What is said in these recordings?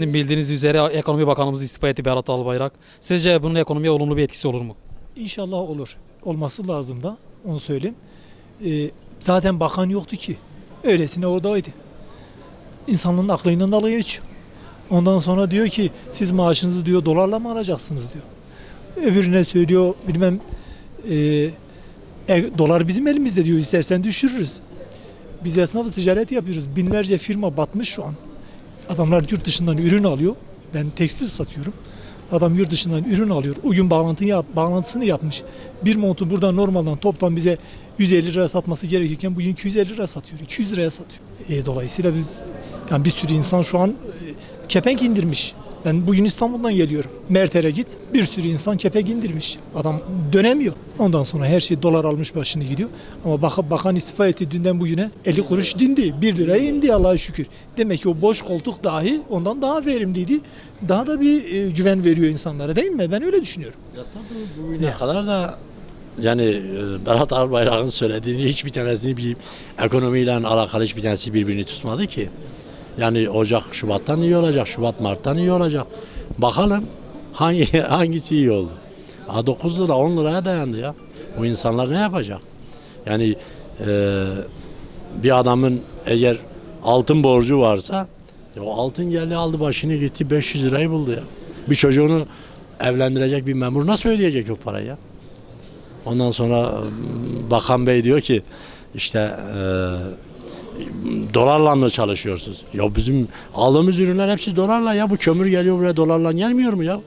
Bildiğiniz üzere Ekonomi Bakanımız istifa etti Berat Albayrak. Sizce bunun ekonomiye olumlu bir etkisi olur mu? İnşallah olur. Olması lazım da onu söyleyeyim. Ee, zaten bakan yoktu ki. Öylesine oradaydı. İnsanların aklıyla dalga geçiyor. Ondan sonra diyor ki siz maaşınızı diyor dolarla mı alacaksınız diyor. Öbürüne söylüyor bilmem e, e, dolar bizim elimizde diyor istersen düşürürüz. Biz esnafı ticaret yapıyoruz. Binlerce firma batmış şu an. Adamlar yurt dışından ürün alıyor. Ben tekstil satıyorum. Adam yurt dışından ürün alıyor. O gün bağlantı yap, bağlantısını yapmış. Bir montu buradan normalden toptan bize 150 liraya satması gerekirken bugün 250 liraya satıyor. 200 liraya satıyor. E, dolayısıyla biz yani bir sürü insan şu an e, kepenk indirmiş. Ben bugün İstanbul'dan geliyorum. Merter'e git. Bir sürü insan kepenk indirmiş. Adam dönemiyor. Ondan sonra her şey dolar almış başını gidiyor. Ama bak, bakan istifa etti dünden bugüne 50 kuruş dindi. 1 liraya indi Allah'a şükür. Demek ki o boş koltuk dahi ondan daha verimliydi. Daha da bir e, güven veriyor insanlara değil mi? Ben öyle düşünüyorum. Ya tabii bugüne kadar da yani e, Berat Albayrak'ın söylediğini hiçbir tanesini bir ekonomiyle alakalı hiçbir tanesi birbirini tutmadı ki. Yani Ocak, Şubat'tan iyi olacak, Şubat, Mart'tan iyi olacak. Bakalım hangi hangisi iyi oldu. Ha 9 lira 10 liraya dayandı ya. Bu insanlar ne yapacak? Yani e, bir adamın eğer altın borcu varsa ya o altın geldi aldı başını gitti 500 lirayı buldu ya. Bir çocuğunu evlendirecek bir memur nasıl ödeyecek o parayı ya? Ondan sonra e, bakan bey diyor ki işte e, dolarla mı çalışıyorsunuz? Ya bizim aldığımız ürünler hepsi dolarla ya bu kömür geliyor buraya dolarla gelmiyor mu ya?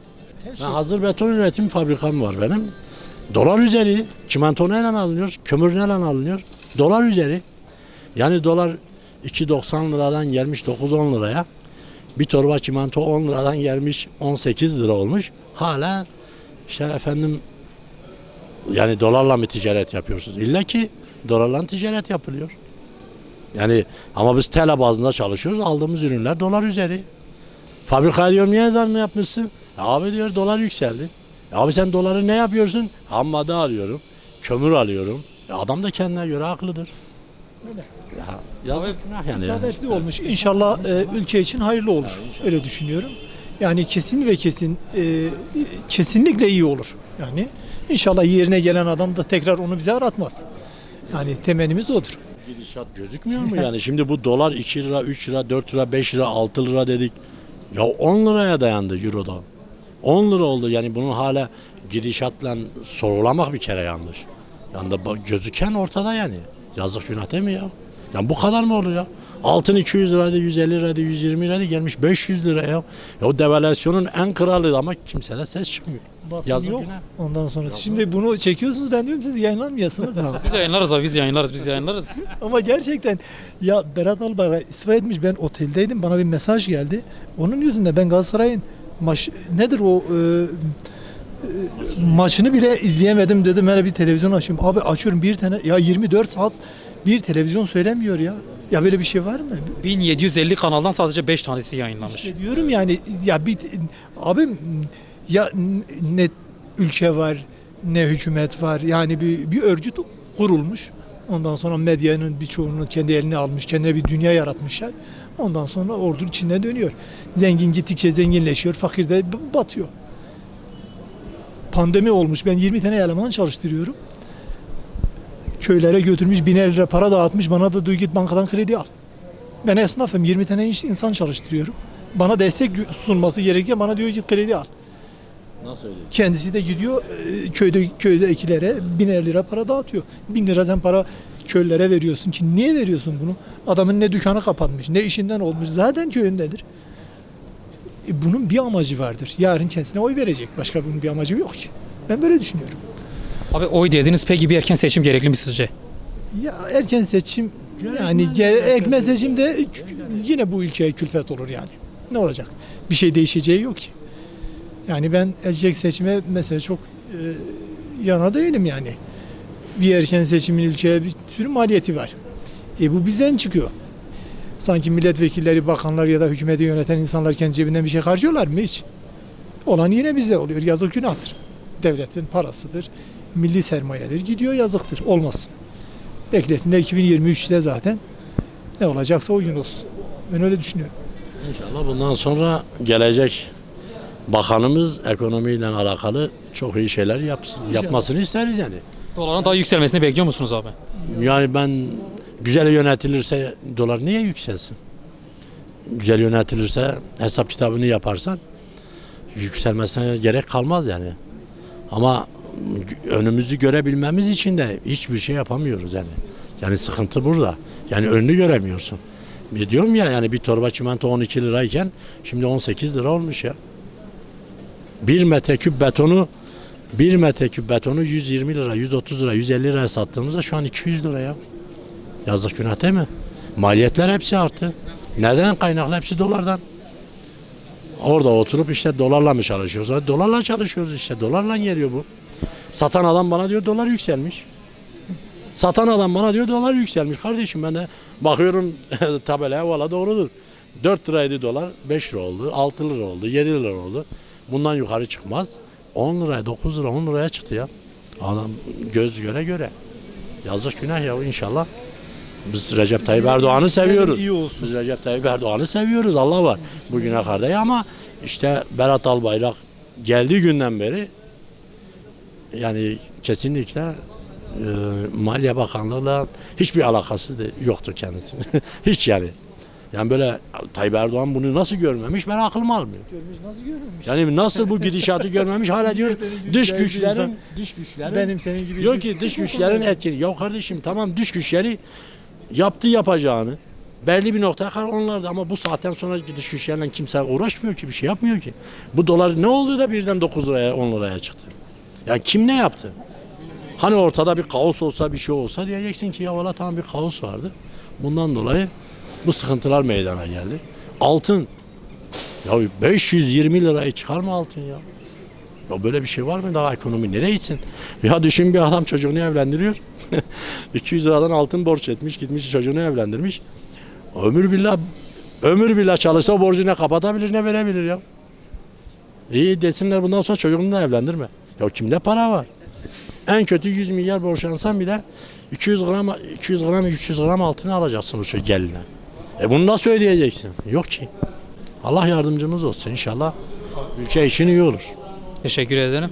Ben hazır beton üretim fabrikam var benim. Dolar üzeri çimento neyle alınıyor? Kömür neyle alınıyor? Dolar üzeri. Yani dolar 2.90 liradan gelmiş 9-10 liraya. Bir torba çimento 10 liradan gelmiş 18 lira olmuş. Hala işte efendim yani dolarla mı ticaret yapıyorsunuz? İlla ki dolarla ticaret yapılıyor. Yani ama biz TL bazında çalışıyoruz. Aldığımız ürünler dolar üzeri. Fabrika diyorum niye zam yapmışsın? "Ya Abi diyor dolar yükseldi. "Ya Abi sen doları ne yapıyorsun? Ham madde alıyorum. Kömür alıyorum. Ya adam da kendine göre haklıdır. Öyle. Ya, yazık günah yani. İsabetli olmuş. İnşallah e, ülke için hayırlı olur. Öyle düşünüyorum. Yani kesin ve kesin e, kesinlikle iyi olur. Yani inşallah yerine gelen adam da tekrar onu bize aratmaz. Yani temennimiz odur. Gidişat gözükmüyor mu yani? Şimdi bu dolar 2 lira, 3 lira, 4 lira, 5 lira, 6 lira dedik. Ya 10 liraya dayandı Euro'da. 10 lira oldu yani bunun hala gidişatla sorulamak bir kere yanlış. Yani gözüken ortada yani. Yazık günah değil mi ya? Yani bu kadar mı olur ya? Altın 200 liraydı, 150 liraydı, 120 liraydı gelmiş 500 lira ya. Ya o devalüasyonun en kralı ama kimse de ses çıkmıyor. Basın Yazık yok. günah. Ondan sonra şimdi bunu çekiyorsunuz ben diyorum siz yayınlanmıyorsunuz abi. Biz yayınlarız abi biz yayınlarız biz yayınlarız. Ama gerçekten ya Berat Albayrak istifa etmiş ben oteldeydim bana bir mesaj geldi. Onun yüzünden ben Galatasaray'ın maç nedir o e, e, maçını bile izleyemedim dedim hele bir televizyon açayım. Abi açıyorum bir tane ya 24 saat bir televizyon söylemiyor ya. Ya böyle bir şey var mı? 1750 kanaldan sadece 5 tanesi yayınlanmış. İşte diyorum yani ya bir abim ya ne ülke var ne hükümet var yani bir, bir örgüt kurulmuş. Ondan sonra medyanın birçoğunu kendi eline almış, kendine bir dünya yaratmışlar. Ondan sonra ordu içine dönüyor. Zengin gittikçe zenginleşiyor, fakir de batıyor. Pandemi olmuş. Ben 20 tane eleman çalıştırıyorum. Köylere götürmüş, biner lira para dağıtmış. Bana da duy git bankadan kredi al. Ben esnafım. 20 tane insan çalıştırıyorum. Bana destek sunması gerekiyor. Bana diyor git kredi al. Nasıl öyle? Kendisi de gidiyor e, köyde köydekilere biner lira para dağıtıyor. Bin lira sen para köylere veriyorsun ki niye veriyorsun bunu? Adamın ne dükkanı kapanmış ne işinden olmuş zaten köyündedir. E, bunun bir amacı vardır. Yarın kendisine oy verecek. Başka bunun bir amacı yok ki. Ben böyle düşünüyorum. Abi oy dediniz peki bir erken seçim gerekli mi sizce? Ya erken seçim yani erken seçim de yine bu ülkeye külfet olur yani. Ne olacak? Bir şey değişeceği yok ki. Yani ben erkek seçime mesela çok e, yana değilim yani. Bir erken seçimin ülkeye bir sürü maliyeti var. E bu bizden çıkıyor. Sanki milletvekilleri, bakanlar ya da hükümeti yöneten insanlar kendi cebinden bir şey harcıyorlar mı hiç? Olan yine bizde oluyor. Yazık günahtır. Devletin parasıdır. Milli sermayedir. Gidiyor yazıktır. Olmasın. Beklesinler 2023'te zaten ne olacaksa o gün olsun. Ben öyle düşünüyorum. İnşallah bundan sonra gelecek bakanımız ekonomiyle alakalı çok iyi şeyler yapsın. Yapmasını isteriz yani. Doların daha yükselmesini bekliyor musunuz abi? Yani ben güzel yönetilirse dolar niye yükselsin? Güzel yönetilirse hesap kitabını yaparsan yükselmesine gerek kalmaz yani. Ama önümüzü görebilmemiz için de hiçbir şey yapamıyoruz yani. Yani sıkıntı burada. Yani önünü göremiyorsun. Bir diyorum ya yani bir torba çimento 12 lirayken şimdi 18 lira olmuş ya. Bir metreküp betonu bir metreküp betonu 120 lira, 130 lira, 150 liraya sattığımızda şu an 200 lira ya. Yazık günah değil mi? Maliyetler hepsi arttı. Neden kaynaklı? Hepsi dolardan. Orada oturup işte dolarla mı çalışıyoruz? Hadi Dolarla çalışıyoruz işte. Dolarla geliyor bu. Satan adam bana diyor dolar yükselmiş. Satan adam bana diyor dolar yükselmiş. Kardeşim ben de bakıyorum tabelaya valla doğrudur. 4 liraydı dolar 5 lira oldu. 6 lira oldu. 7 lira oldu. Bundan yukarı çıkmaz. 10 liraya 9 lira 10 liraya çıktı ya. Adam göz göre göre. Yazık günah ya inşallah. Biz Recep Tayyip Erdoğan'ı seviyoruz. iyi olsun. Biz Recep Tayyip Erdoğan'ı seviyoruz. Allah var. Bugüne kadar ama işte Berat Albayrak geldiği günden beri yani kesinlikle e, Maliye Bakanlığı'yla hiçbir alakası da yoktu kendisinin. Hiç yani. Yani böyle Tayyip Erdoğan bunu nasıl görmemiş ben aklım almıyor. Görmüş nasıl görmemiş? Yani nasıl bu gidişatı görmemiş hala diyor dış güçlerin insan. dış güçlerin Benim senin gibi diyor ki dış güçlerin etkili. Ya kardeşim tamam dış güçleri yaptı yapacağını belli bir noktaya kadar onlar da ama bu saatten sonra dış güçlerle kimse uğraşmıyor ki bir şey yapmıyor ki. Bu dolar ne oldu da birden 9 liraya 10 liraya çıktı? Yani kim ne yaptı? Hani ortada bir kaos olsa bir şey olsa diyeceksin ki ya valla tamam bir kaos vardı. Bundan dolayı bu sıkıntılar meydana geldi. Altın ya 520 lirayı çıkar mı altın ya? Ya böyle bir şey var mı daha ekonomi nereye gitsin? Ya düşün bir adam çocuğunu evlendiriyor. 200 liradan altın borç etmiş gitmiş çocuğunu evlendirmiş. Ömür billah ömür billah çalışsa o borcu ne kapatabilir ne verebilir ya. İyi desinler bundan sonra çocuğunu da evlendirme. Ya kimde para var? En kötü 100 milyar borçlansan bile 200 gram 200 gram 300 gram altını alacaksın bu şey geline. E bunu nasıl ödeyeceksin? Yok ki. Allah yardımcımız olsun inşallah. Ülke için iyi olur. Teşekkür ederim.